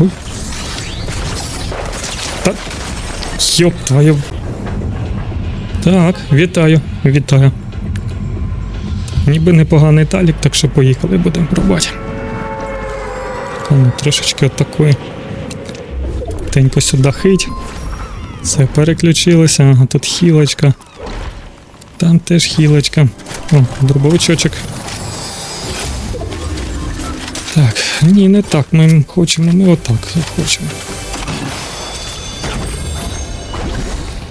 Ой. Та... Йоп твою. Так, вітаю, вітаю. Ніби непоганий талік, так що поїхали, будемо пробувати. А ну, трошечки отакої. Тенько сюди хить. Все, переключилося. Ага, тут хілочка. Там теж хілочка. О, дробовичочок. Так, ні, не так. Ми хочемо, ми отак хочемо.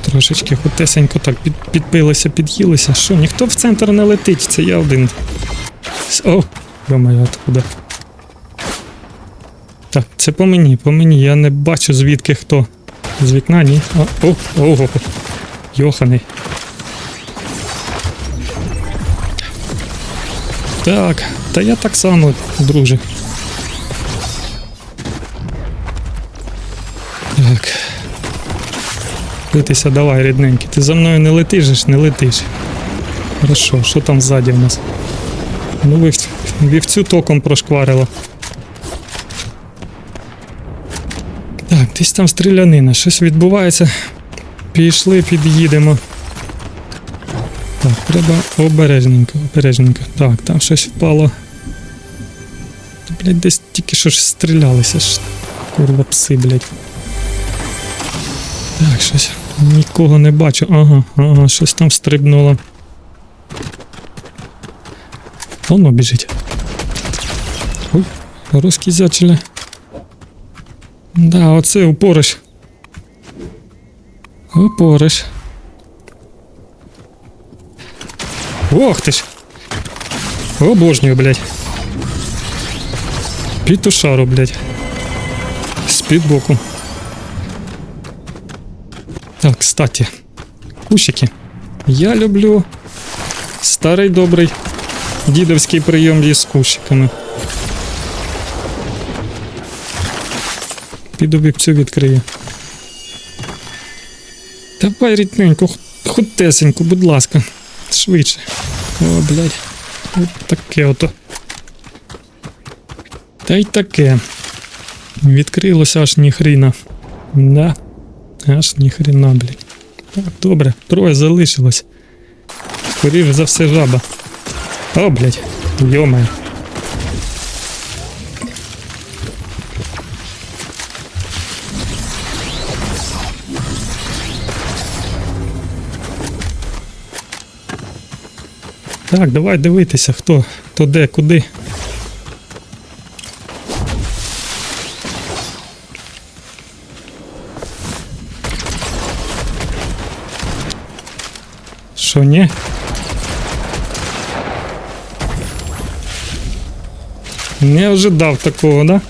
Трошечки хутесенько так під, підпилися, під'їлися. Що, ніхто в центр не летить, це я один. О, думаю, откуда. Так, це по мені, по мені. Я не бачу звідки хто. З вікна, ні. О, о, ого. Йоханий. Так, та я так само, друже. Битися, давай, рідненький. Ти за мною не летиш, не летиш. Хорошо, що там ззаді в нас? Ну, вів- вівцю током прошкварило. Так, десь там стрілянина, щось відбувається. Пішли, під'їдемо. Так, треба обережненько, обережненько. Так, там щось впало. Та, Блядь, десь тільки що ж стрілялися. Курва пси, блядь. Так, щось. Нікого не бачу. Ага, ага, щось там стрибнуло. Воно біжить. Ой, розкізячили. Да, оце опориш. Опориш. Ох ти ж. Обожнюю, блядь. Пітушару, блядь. З-під боку. Кстати. Кущики. Я люблю старий добрий дідовський прийом з кущиками. Піду вівцю відкрию. Давай рідненько, хутесенько, будь ласка. Швидше. О, блядь. От таке ото. Та й таке. Відкрилося аж ніхріна. Да. Аж ніхріна, блядь. Так, добре, троє залишилось. Скоріше за все жаба. О, блядь. Йомає. Так, давай дивитися, хто, хто де, куди. Що, ні? Не ожидав такого, да?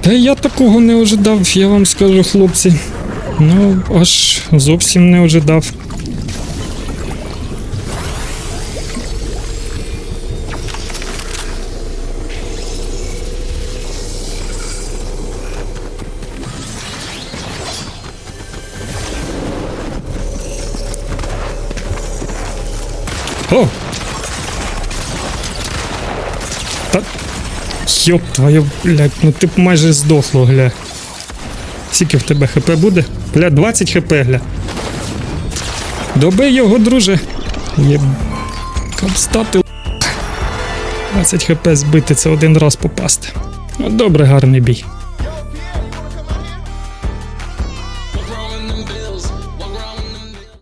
Та я такого не ожидав, я вам скажу, хлопці. Ну, аж зовсім не ожидав. О! Та... Йоп твою, блядь, ну ти б майже здохло, гля. Скільки в тебе хп буде? Бля, 20 хп, гля. Добий його, друже. Є... Капстати. 20 хп збити, це один раз попасти. Ну, добре, гарний бій.